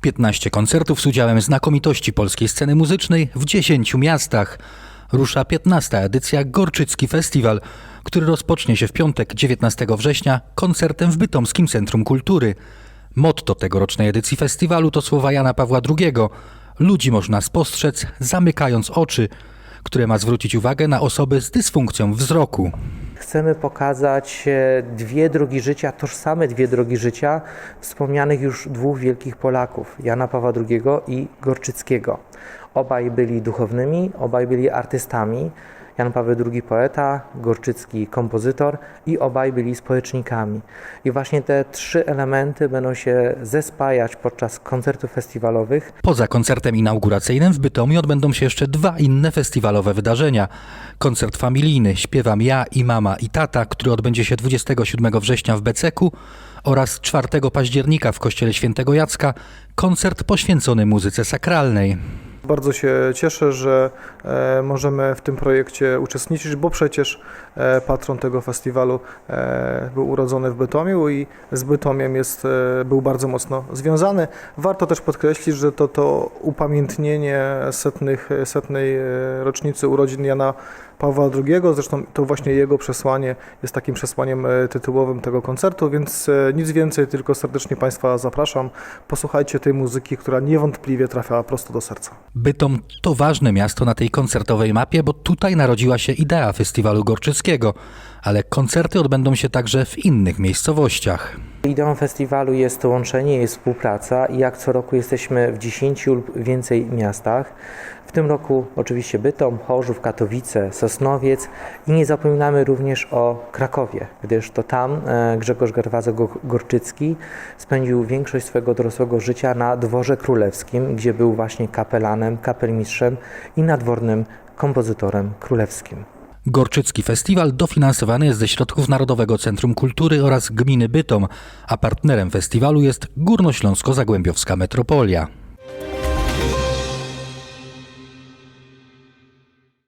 15 koncertów z udziałem znakomitości polskiej sceny muzycznej w 10 miastach. Rusza 15. edycja Gorczycki Festiwal, który rozpocznie się w piątek 19 września koncertem w Bytomskim Centrum Kultury. Motto tegorocznej edycji festiwalu to słowa Jana Pawła II. Ludzi można spostrzec, zamykając oczy, które ma zwrócić uwagę na osoby z dysfunkcją wzroku. Chcemy pokazać e, dwie drogi życia, tożsame dwie drogi życia wspomnianych już dwóch wielkich Polaków, Jana Pawła II i Gorczyckiego. Obaj byli duchownymi, obaj byli artystami. Jan Paweł II poeta, Gorczycki kompozytor i obaj byli społecznikami. I właśnie te trzy elementy będą się zespajać podczas koncertów festiwalowych. Poza koncertem inauguracyjnym w Bytomiu odbędą się jeszcze dwa inne festiwalowe wydarzenia. Koncert familijny Śpiewam ja i mama i tata, który odbędzie się 27 września w Beceku oraz 4 października w Kościele Świętego Jacka koncert poświęcony muzyce sakralnej. Bardzo się cieszę, że e, możemy w tym projekcie uczestniczyć, bo przecież e, patron tego festiwalu e, był urodzony w Bytomiu i z Bytomiem jest, był bardzo mocno związany. Warto też podkreślić, że to, to upamiętnienie setnych, setnej rocznicy urodzin Jana Pawła II, zresztą to właśnie jego przesłanie jest takim przesłaniem tytułowym tego koncertu, więc nic więcej, tylko serdecznie Państwa zapraszam. Posłuchajcie tej muzyki, która niewątpliwie trafia prosto do serca. Bytom to ważne miasto na tej koncertowej mapie, bo tutaj narodziła się idea festiwalu gorczyckiego, ale koncerty odbędą się także w innych miejscowościach. Ideą festiwalu jest łączenie, jest współpraca i jak co roku jesteśmy w 10 lub więcej miastach. W tym roku oczywiście Bytom, Chorzów, Katowice, Sosnowiec i nie zapominamy również o Krakowie, gdyż to tam e, Grzegorz Gerwazo-Gorczycki spędził większość swojego dorosłego życia na dworze królewskim, gdzie był właśnie kapelanem, kapelmistrzem i nadwornym kompozytorem królewskim. Gorczycki Festiwal dofinansowany jest ze środków Narodowego Centrum Kultury oraz Gminy Bytom, a partnerem festiwalu jest Górnośląsko-Zagłębiowska Metropolia.